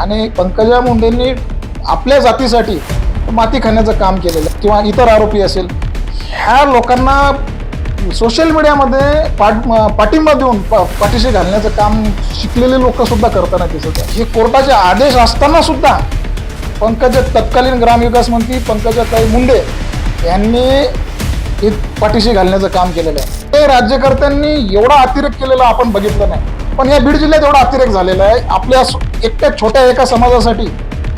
आणि पंकजा मुंडेंनी आपल्या जातीसाठी माती खाण्याचं काम केलेलं किंवा इतर आरोपी असेल ह्या लोकांना सोशल मीडियामध्ये पाठ पाठिंबा देऊन पा- पाठीशी घालण्याचं काम शिकलेले लोकसुद्धा करताना दिसत आहे हे कोर्टाचे आदेश असताना सुद्धा पंकज तत्कालीन ग्रामविकास मंत्री पंकजाताई मुंडे यांनी हे पाठीशी घालण्याचं काम केलेलं आहे. ते राज्यकर्त्यांनी एवढा अतिरेक केलेला आपण बघितलं नाही. पण या बीड जिल्ह्यात एवढा अतिरेक झालेला आहे. आपल्या एकट्या छोट्या एका समाजासाठी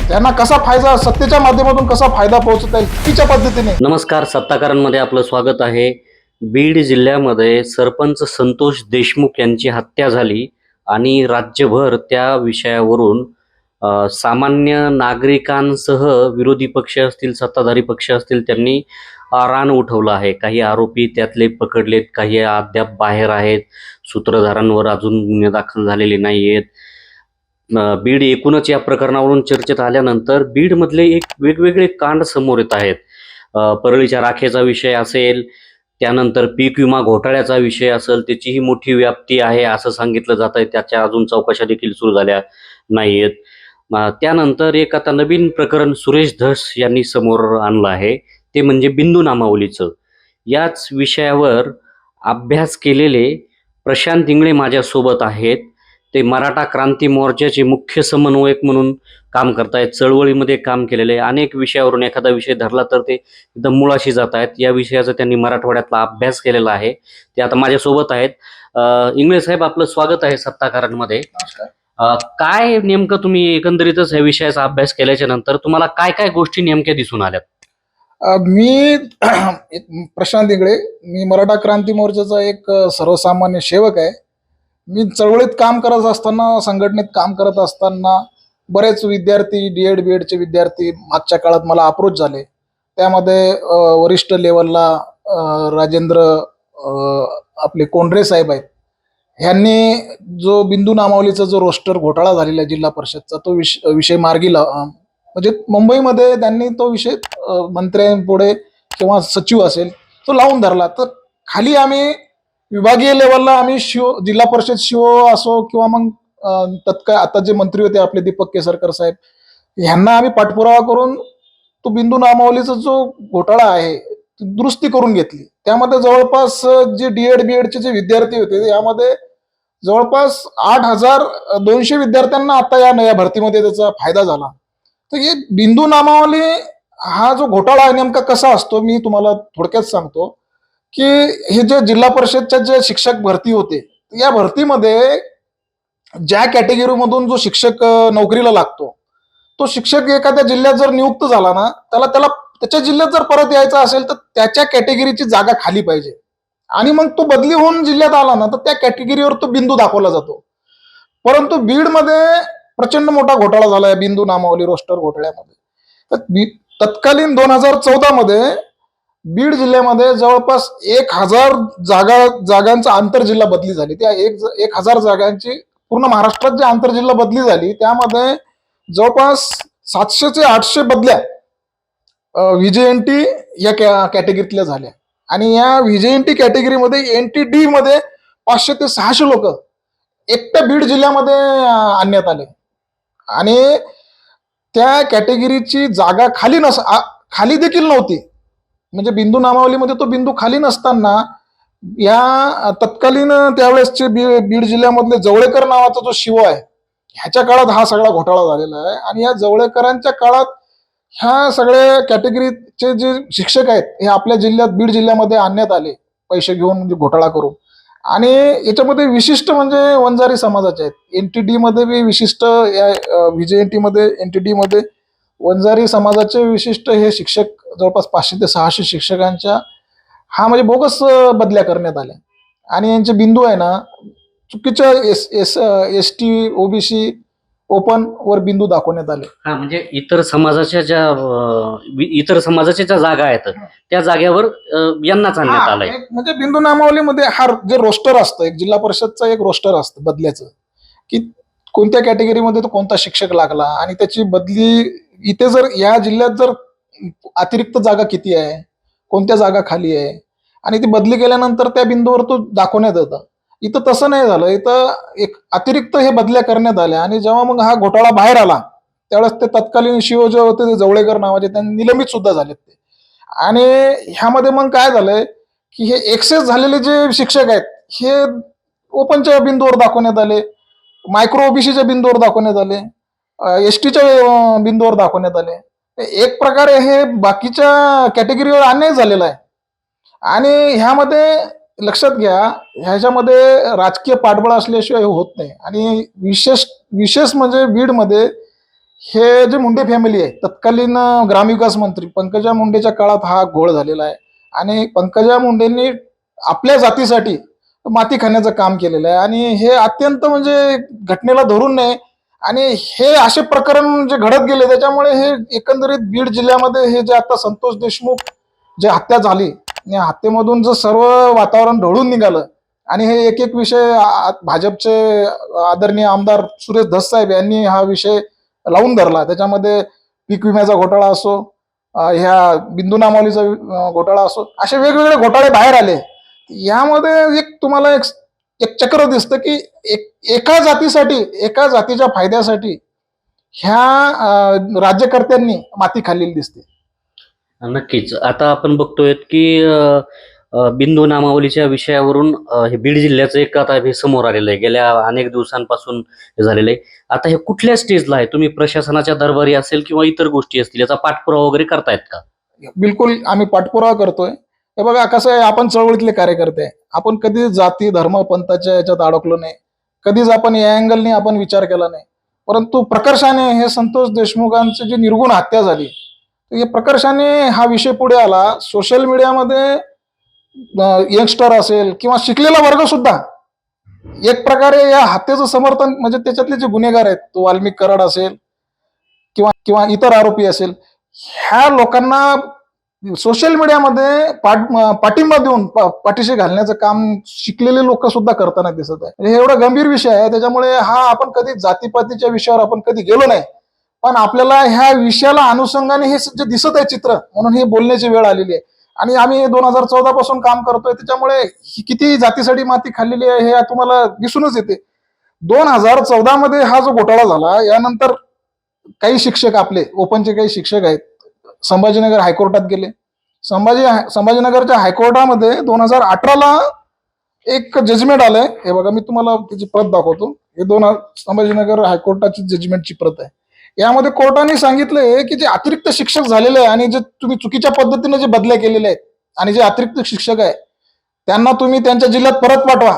त्यांना कसा फायदा सत्तेच्या माध्यमातून कसा फायदा पोहोचत आहे चुकीच्या पद्धतीने? नमस्कार सत्ताकारांमध्ये आपलं स्वागत आहे. बीड जिल्ह्यामध्ये सरपंच संतोष देशमुख यांची हत्या झाली आणि राज्यभर त्या विषयावरून सामान्य नागरिकांसह विरोधी पक्ष असतील सत्ताधारी पक्ष असतील त्यांनी रान उठवलं आहे. काही आरोपी त्यातले पकडलेत काही अद्याप बाहेर आहेत. सूत्रधारांवर अजून गुन्हे दाखल झालेले नाही आहेत बीड एकूणच या प्रकरणावरून चर्चेत आल्यानंतर बीडमधले एक वेगवेगळे कांड समोर येत आहेत. परळीच्या राखेचा विषय असेल त्यानंतर पीक विमा घोटाळ्याचा विषय असेल त्याचीही मोठी व्याप्ती आहे असं सांगितलं जात आहे. त्याच्या अजून चौकशा देखील सुरू झाल्या नाहीयेत. त्यानंतर एक आता नवीन प्रकरण सुरेश धस यांनी समोर आणलं आहे. ते म्हणजे बिंदू नामावलीचं. याच विषयावर अभ्यास केलेले प्रशांत इंगळे माझ्यासोबत आहेत. ते मराठा क्रांती मोर्चाचे मुख्य समन्वयक म्हणून काम करतायत. चळवळीमध्ये काम केलेले अनेक विषयावरून एखादा विषय धरला तर ते एकदम मुळाशी जात आहेत या विषयाचा त्यांनी मराठवाड्यातला अभ्यास केलेला आहे. ते आता माझ्यासोबत आहेत. इंगळे साहेब आपलं स्वागत आहे सत्ताकारांमध्ये. काय नेमकं तुम्ही एकंदरीतच या विषयाचा अभ्यास केल्याच्यानंतर तुम्हाला काय काय गोष्टी नेमक्या दिसून आल्यात? मी एक प्रशांत इंगळे मी मराठा क्रांती मोर्चाचा एक सर्वसामान्य सेवक आहे. मी चळवळीत काम करत असताना संघटनेत काम करत असताना बरेच विद्यार्थी डी एड बी एडचे विद्यार्थी मागच्या काळात मला अप्रोच झाले. त्यामध्ये वरिष्ठ लेवलला राजेंद्र आपले कोंढरे साहेब आहेत. ह्यांनी जो बिंदू नामावलीचा जो रोस्टर घोटाळा झालेला आहे जिल्हा परिषदचा तो विष विषय मार्गी ला म्हणजे मुंबईमध्ये त्यांनी तो विषय मंत्र्यांपुढे किंवा सचिव असेल तो लावून धरला. तर खाली आम्ही विभागीय लेवलला आम्ही शिव जिल्हा परिषद शिव असो किंवा मग तत्काळ आता जे मंत्री होते आपले दीपक केसरकर साहेब ह्यांना आम्ही पाठपुरावा करून तो बिंदू नामावलीचा जो घोटाळा आहे ती दुरुस्ती करून घेतली. त्यामध्ये जवळपास जे डी एड बी एडचे जे विद्यार्थी होते यामध्ये जवळपास आठ हजार दोनशे विद्यार्थ्यांना आता या नव्या भरतीमध्ये त्याचा फायदा झाला. तर हे बिंदू नामावली हा जो घोटाळा आहे नेमका कसा असतो मी तुम्हाला थोडक्यात सांगतो की हे जे जिल्हा परिषदच्या जे शिक्षक भरती होते या भरतीमध्ये ज्या कॅटेगरीमधून जो शिक्षक नोकरीला लागतो तो शिक्षक एखाद्या जिल्ह्यात जर नियुक्त झाला ना त्याला त्याला त्याच्या जिल्ह्यात जर परत यायचा असेल तर त्याच्या कॅटेगरीची जागा खाली पाहिजे. आणि मग तो बदली होऊन जिल्ह्यात आला ना तर त्या कॅटेगरीवर तो बिंदू दाखवला जातो. परंतु बीडमध्ये प्रचंड मोठा घोटाळा झाला आहे बिंदू नामावली रोस्टर घोटाळ्यामध्ये. तर तत्कालीन दोन हजार चौदा मध्ये बीड जिल्ह्यामध्ये जवळपास एक हजार जागा जागांचा आंतरजिल्हा बदली झाली. त्या एक एक हजार जागांची पूर्ण महाराष्ट्रात जी आंतरजिल्हा बदली झाली त्यामध्ये जवळपास सातशे ते आठशे बदल्या व्हीजेएनटी या कॅ कॅटेगरीतल्या झाल्या. आणि या व्हीजेएनटी कॅटेगरीमध्ये एन टी डी मध्ये पाचशे ते सहाशे लोक एकट्या बीड जिल्ह्यामध्ये आणण्यात आले. आणि त्या कॅटेगरीची जागा खाली नस आ- खाली देखील नव्हती. म्हणजे बिंदू नामावलीमध्ये तो बिंदू खाली नसताना या तत्कालीन त्यावेळेसचे बी बीड जिल्ह्यामधले जवळेकर नावाचा जो शिव आहे ह्याच्या काळात हा सगळा घोटाळा झालेला आहे. आणि या जवळेकरांच्या काळात ह्या सगळ्या कॅटेगरीचे जे शिक्षक आहेत हे आपल्या जिल्ह्यात बीड जिल्ह्यामध्ये आणण्यात आले पैसे घेऊन म्हणजे घोटाळा करून. आणि याच्यामध्ये विशिष्ट म्हणजे वंजारी समाजाचे आहेत. एन टी डी मध्ये बी विशिष्ट या व्हीजे एन टी मध्ये एन टी डी मध्ये वंजारी समाजाचे विशिष्ट हे शिक्षक जवळपास पाचशे ते सहाशे शिक्षकांच्या हा म्हणजे बोगस बदल्या करण्यात आल्या. आणि यांचे बिंदू आहे ना चुकीच्या S S S T OBC open वर बिंदू दाखवण्यात आले. हा म्हणजे इतर समाजाच्या ज्या अ, वि- इतर समाजाच्या ज्या जागा आहेत त्या जागेवर अ, यांनाच आणण्यात हा, आलंय. एक म्हणजे बिंदू नामावलीमध्ये हा जे रोस्टर असतं एक जिल्हा परिषदचं एक रोस्टर असतं बदल्याचं. की कोणत्या कॅटेगरीमध्ये तो कोणता शिक्षक लागला आणि त्याची बदली इथे जर या जिल्ह्यात जर अतिरिक्त जागा किती आहे कोणत्या जागा खाली आहे आणि ती बदली केल्यानंतर त्या बिंदूवर तो दाखवण्यात येतं. इथं तसं नाही झालं. इथं एक अतिरिक्त हे बदल्या करण्यात आल्या आणि जेव्हा मग हा घोटाळा बाहेर आला त्यावेळेस ते तत्कालीन शिव जे होते ते जवळेकर नावाचे त्यांनी निलंबित सुद्धा झालेत ते. आणि ह्यामध्ये मग काय झालंय की हे एक्सेस झालेले जे शिक्षक आहेत हे ओपनच्या बिंदूवर दाखवण्यात आले मायक्रो ओबीसीच्या बिंदूवर दाखवण्यात आले एस टीच्या बिंदूवर दाखवण्यात आले. एक प्रकारे हे बाकीच्या कॅटेगरीवर अन्याय झालेला आहे. आणि ह्यामध्ये लक्षात घ्या ह्याच्यामध्ये राजकीय पाठबळ असल्याशिवाय हे होत नाही. आणि विशेष विशेष म्हणजे बीडमध्ये हे जे मुंडे फॅमिली आहे तत्कालीन ग्रामविकास मंत्री पंकजा मुंडेच्या काळात हा घोळ झालेला आहे. आणि पंकजा मुंडेंनी आपल्या जातीसाठी माती खाण्याचं काम केलेलं आहे. आणि हे अत्यंत म्हणजे घटनेला धरून नाही आणि हे असे प्रकरण जे घडत गेले त्याच्यामुळे हे एकंदरीत बीड जिल्ह्यामध्ये हे जे आता संतोष देशमुख जे हत्या झाली या हत्येमधून जर सर्व वातावरण ढळून निघालं आणि हे एक एक विषय भाजपचे आदरणीय आमदार सुरेश धस साहेब यांनी हा विषय लावून धरला. त्याच्यामध्ये पीक विम्याचा घोटाळा असो ह्या बिंदू नामावलीचा घोटाळा असो असे वेगवेगळे घोटाळे बाहेर आले. यामध्ये एक तुम्हाला एक एक चक्र दिसतं की एक एका जातीसाठी एका जातीच्या फायद्यासाठी ह्या राज्यकर्त्यांनी माती खाल्लेली दिसते. नक्कीच. आता आपण बघतोय की अ, अ, बिंदू नामावलीच्या विषयावरून अ, हे बीड जिल्ह्याचं एक आता हे समोर आलेलं आहे. गेल्या अनेक दिवसांपासून हे झालेलं आहे. आता हे कुठल्या स्टेजला आहे? तुम्ही प्रशासनाच्या दरबारी असेल किंवा इतर गोष्टी असतील याचा पाठपुरावा वगैरे करतायत का? बिलकुल आम्ही पाठपुरावा करतोय. हे बघा कसं आहे आपण चळवळीतले कार्यकर्ते आहे. आपण कधीच जाती धर्म पंथाच्या याच्यात अडकलो नाही. कधीच आपण या अँगलने आपण विचार केला नाही. परंतु प्रकर्षाने हे संतोष देशमुखांची जी निर्गुण हत्या झाली तर प्रकर्षाने हा विषय पुढे आला. सोशल मीडियामध्ये यंगस्टर असेल किंवा शिकलेला वर्ग सुद्धा एक प्रकारे या हत्येचं समर्थन म्हणजे त्याच्यातले जे गुन्हेगार आहेत तो वाल्मिक कराड असेल किंवा किंवा इतर आरोपी असेल ह्या लोकांना सोशल मीडियामध्ये पाठ पाठिंबा देऊन पाठीशी घालण्याचं काम शिकलेले लोक सुद्धा करताना दिसत आहे हे एवढा गंभीर विषय आहे त्याच्यामुळे हा आपण कधी जातीपातीच्या विषयावर आपण कधी गेलो नाही. पण आपल्याला ह्या विषयाला अनुषंगाने हे जे दिसत आहे चित्र म्हणून ही बोलण्याची वेळ आलेली आहे. आणि आम्ही दोन हजार चौदा पासून काम करतोय त्याच्यामुळे ही किती जातीसाठी माती खाल्लेली आहे हे तुम्हाला दिसूनच येते. दोन हजार चौदा मध्ये हा जो घोटाळा झाला यानंतर काही शिक्षक आपले ओपनचे काही शिक्षक आहेत संभाजीनगर हायकोर्टात गेले. संभाजी संभाजीनगरच्या हायकोर्टामध्ये दोन हजार अठराला एक जजमेंट आलंय. हे बघा मी तुम्हाला त्याची प्रत दाखवतो. हे दोन संभाजीनगर हायकोर्टाची जजमेंटची प्रत आहे. यामध्ये कोर्टाने सांगितलंय की जे अतिरिक्त शिक्षक झालेले आहे आणि जे तुम्ही चुकीच्या पद्धतीने जे बदल्या केलेले आहेत आणि जे अतिरिक्त शिक्षक आहे त्यांना तुम्ही त्यांच्या जिल्ह्यात परत पाठवा.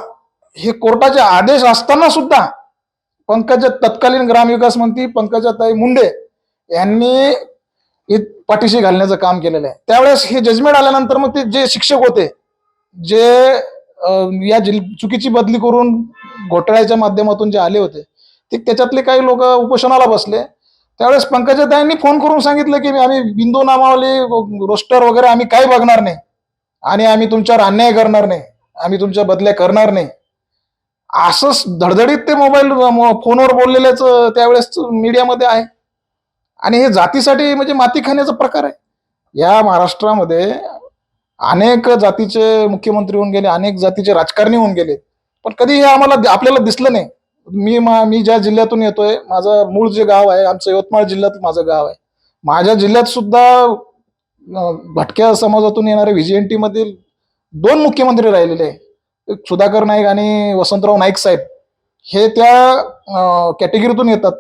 हे कोर्टाचे आदेश असताना सुद्धा पंकजा तत्कालीन ग्रामविकास मंत्री पंकजाताई मुंडे यांनी हे पाठीशी घालण्याचं काम केलेलं आहे. त्यावेळेस हे जजमेंट आल्यानंतर मग ते जे शिक्षक होते जे या जिल चुकीची बदली करून घोटाळ्याच्या माध्यमातून जे आले होते ते त्याच्यातले काही लोक उपोषणाला बसले. त्यावेळेस पंकजाताईंनी फोन करून सांगितलं की आम्ही बिंदू नामावली रोस्टर वगैरे आम्ही काही बघणार नाही. आणि आम्ही तुमच्यावर अन्याय करणार नाही. आम्ही तुमच्या बदल्या करणार नाही. असंच धडधडीत ते मोबाईल फोनवर बोललेल्याच त्यावेळेस मीडियामध्ये आहे. आणि हे जातीसाठी म्हणजे माती खाण्याचा प्रकार आहे. या महाराष्ट्रामध्ये अनेक जातीचे मुख्यमंत्री होऊन गेले अनेक जातीचे राजकारणी होऊन गेले. पण कधी हे आम्हाला आपल्याला दिसलं नाही. मी मा मी ज्या जिल्ह्यातून येतोय माझं मूळ जे गाव आहे आमचं यवतमाळ जिल्ह्यात माझं गाव आहे. माझ्या जिल्ह्यात सुद्धा भटक्या समाजातून येणारे व्हीजीएनटी मधील दोन मुख्यमंत्री राहिलेले आहेत. एक सुधाकर नाईक आणि वसंतराव नाईक साहेब. हे त्या कॅटेगरीतून येतात.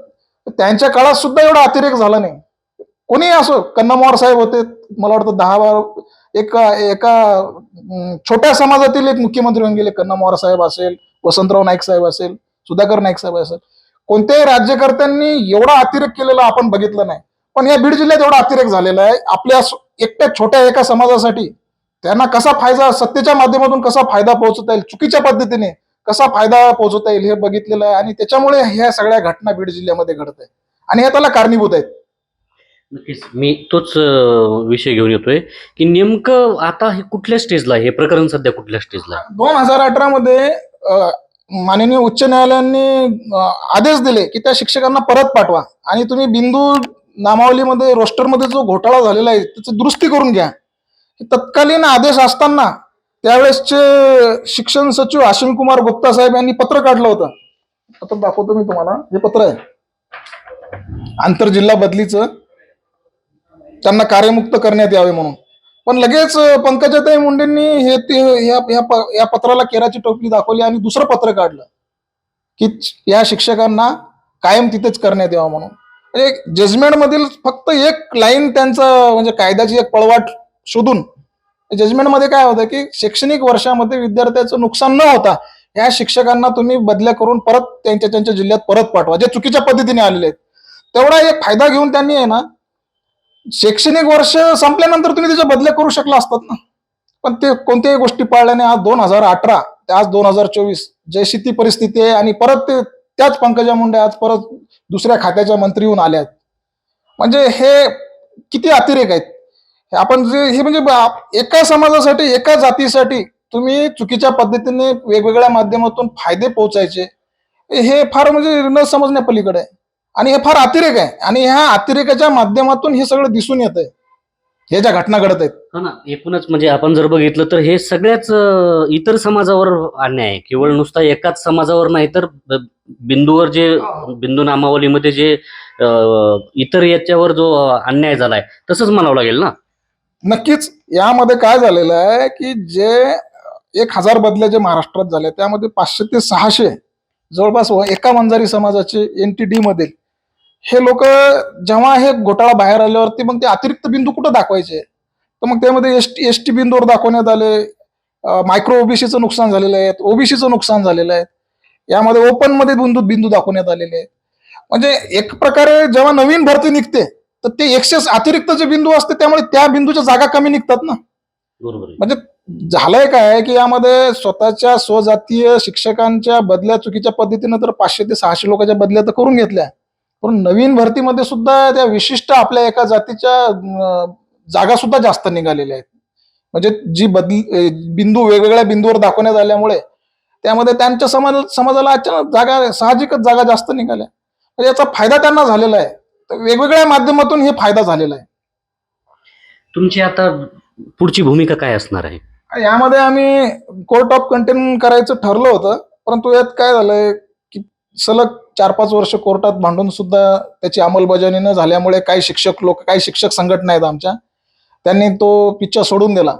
त्यांच्या काळात सुद्धा एवढा अतिरेक झाला नाही. कोणी असो कन्नमवार साहेब होते मला वाटतं दहा बार एका एका छोट्या समाजातील एक मुख्यमंत्री होऊन गेले. कन्नमवार साहेब असेल वसंतराव नाईक साहेब असेल. सुधाकर नाईक साहेब असेल कोणत्याही राज्यकर्त्यांनी एवढा अतिरेक केलेला आपण बघितलं नाही. पण या बीड जिल्ह्यात एवढा अतिरेक झालेला आहे. आपल्या एकट्या छोट्या एका समाजासाठी त्यांना कसा फायदा सत्तेच्या माध्यमातून कसा फायदा पोहोचवता येईल चुकीच्या पद्धतीने कसा फायदा पोहोचवता येईल हे बघितलेलं आहे. आणि त्याच्यामुळे ह्या सगळ्या घटना बीड जिल्ह्यामध्ये घडत आहे आणि हे त्याला कारणीभूत आहेत. नक्कीच. मी तोच विषय घेऊन येतोय की नेमकं आता हे कुठल्या स्टेजला हे प्रकरण सध्या कुठल्या स्टेजला दोन हजार अठरा मध्ये माननीय उच्च न्यायालयाने आदेश दिले की त्या शिक्षकांना परत पाठवा. आणि तुम्ही बिंदू नामावलीमध्ये रोस्टरमध्ये जो घोटाळा झालेला आहे त्याची दुरुस्ती करून घ्या. तत्कालीन आदेश असताना त्यावेळेसचे शिक्षण सचिव आशिम कुमार गुप्ता साहेब यांनी पत्र काढलं होतं. पत्र दाखवतो मी तुम्हाला. हे पत्र आहे. आंतरजिल्हा बदलीचं. त्यांना कार्यमुक्त करण्यात यावे म्हणून. पण लगेच पंकजाताई मुंडेंनी हे ते या या या पत्राला केराची टोपली दाखवली आणि दुसरं पत्र काढलं की या शिक्षकांना कायम तिथेच करण्यात यावं म्हणून. म्हणजे जजमेंट मधील फक्त एक लाईन त्यांचं म्हणजे कायद्याची एक पळवाट शोधून जजमेंटमध्ये काय होतं की शैक्षणिक वर्षामध्ये विद्यार्थ्याचं नुकसान न होता या शिक्षकांना तुम्ही बदल्या करून परत त्यांच्या त्यांच्या जिल्ह्यात परत पाठवा जे चुकीच्या पद्धतीने आलेले आहेत. तेवढा एक फायदा घेऊन त्यांनी आहे ना शैक्षणिक वर्ष संपल्यानंतर तुम्ही त्याच्या बदल्या करू शकला असतात ना. पण ते कोणत्याही गोष्टी पाळल्याने आज दोन हजार अठरा ते आज दोन हजार चोवीस जे ती परिस्थिती आहे आणि परत ते त्याच पंकजा मुंडे आज परत दुसऱ्या खात्याच्या मंत्री होऊन आल्यात. म्हणजे हे किती अतिरेक आहेत. हे आपण जे हे म्हणजे एका समाजासाठी एका जातीसाठी तुम्ही चुकीच्या पद्धतीने वेगवेगळ्या माध्यमातून फायदे पोहोचायचे. हे फार म्हणजे न समजण्या पलीकडे आहे. आणि हे फार अतिरेक आहे. आणि ह्या अतिरेकाच्या माध्यमातून हे सगळं दिसून येत आहे हे ज्या घटना घडत आहेत. हो ना एकूणच म्हणजे आपण जर बघितलं तर हे सगळ्याच अं, इतर समाजावर अन्याय आहे. केवळ नुसता एकाच समाजावर नाही तर ब- बिंदूवर जे बिंदू नामावलीमध्ये जे अं, इतर याच्यावर जो अं, अन्याय झालाय तसंच म्हणावं लागेल ना? नक्कीच. यामध्ये काय झालेलं आहे की जे एक हजार बदल्या जे महाराष्ट्रात झाले त्यामध्ये पाचशे ते सहाशे जवळपास व- एका वंजारी समाजाचे एन टी डी मधील हे लोक जेव्हा हे घोटाळा बाहेर आल्यावरती मग ते अतिरिक्त बिंदू कुठं दाखवायचे? तर मग त्यामध्ये एस टी एस टी बिंदूवर दाखवण्यात आले मायक्रो ओबीसीचं नुकसान झालेलं आहे ओबीसीचं नुकसान झालेलं आहे. यामध्ये ओपनमध्ये बिंदू बिंदू दाखवण्यात आलेले आहेत. म्हणजे एक प्रकारे जेव्हा नवीन भरती निघते तर ते एक्सेस अतिरिक्त जे बिंदू असते त्यामुळे त्या बिंदूच्या जागा कमी निघतात ना. म्हणजे झालंय काय की यामध्ये स्वतःच्या स्वजातीय शिक्षकांच्या बदल्या चुकीच्या पद्धतीनं तर पाचशे ते सहाशे लोकांच्या बदल्या तर करून घेतल्या. पण नवीन भरतीमध्ये सुद्धा त्या विशिष्ट आपल्या एका जातीच्या जागा सुद्धा जास्त निघालेल्या आहेत. म्हणजे जी बदली बिंदू वेगवेगळ्या बिंदूवर दाखवण्यात आल्यामुळे त्यामध्ये त्यांच्या समाज समाजाला अचानक जागा साहजिकच जागा जास्त निघाल्या. म्हणजे याचा फायदा त्यांना झालेला आहे. तर वेगवेगळ्या माध्यमातून हे फायदा झालेला आहे. तुमची आता पुढची भूमिका काय असणार आहे? यामध्ये आम्ही कोर्ट ऑफ कंटेन करायचं ठरलं होतं परंतु यात काय झालंय? सलग चार पाच वर्ष कोर्टात भांडून सुद्धा त्याची अंमलबजावणी न झाल्यामुळे काही शिक्षक लोक काही शिक्षक संघटना आहेत आमच्या त्यांनी तो पिच्चा सोडून दिला.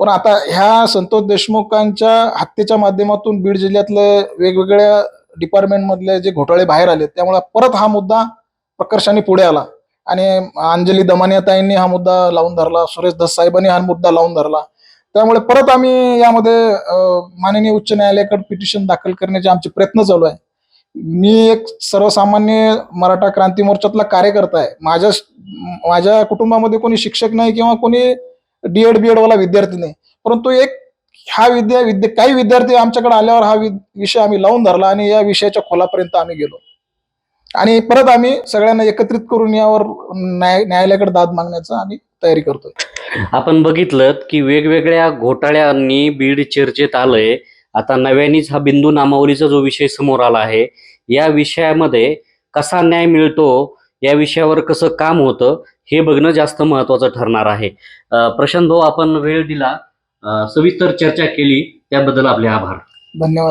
पण आता ह्या संतोष देशमुखांच्या हत्येच्या माध्यमातून बीड जिल्ह्यातले वेगवेगळ्या डिपार्टमेंटमधले जे घोटाळे बाहेर आले त्यामुळे परत हा मुद्दा प्रकर्षाने पुढे आला. आणि अंजली दमानियाताईंनी हा मुद्दा लावून धरला सुरेश दस साहेबांनी हा मुद्दा लावून धरला. त्यामुळे परत आम्ही यामध्ये माननीय उच्च न्यायालयाकडे पिटिशन दाखल करण्याचे आमचे प्रयत्न चालू आहे. मी एक सर्वसामान्य मराठा क्रांती मोर्चातला कार्यकर्ता आहे. माझ्या माझ्या कुटुंबामध्ये कोणी शिक्षक नाही किंवा कोणी डीएड बीएड वाला विद्यार्थी नाही. परंतु एक हा विद्या विद्या काही विद्यार्थी आमच्याकडे आल्यावर हा वि- विषय आम्ही लावून धरला आणि या विषयाच्या खोलापर्यंत आम्ही गेलो. आणि परत आम्ही सगळ्यांना एकत्रित करून यावर न्याय न्यायालयाकडे दाद मागण्याचा आम्ही तयारी करतोय. आपण बघितलं की वेगवेगळ्या घोटाळ्यांनी बीड चर्चेत आलंय. आता नव्यानेच हा बिंदू नामावलीचा जो विषय समोर आला आहे या विषयामध्ये कसा न्याय मिळतो या विषयावर कसं काम होतं हे बघणं जास्त महत्वाचं ठरणार आहे. प्रशांत भाऊ आपण वेळ दिला. सविस्तर चर्चा केली. त्याबद्दल आपले आभार. धन्यवाद.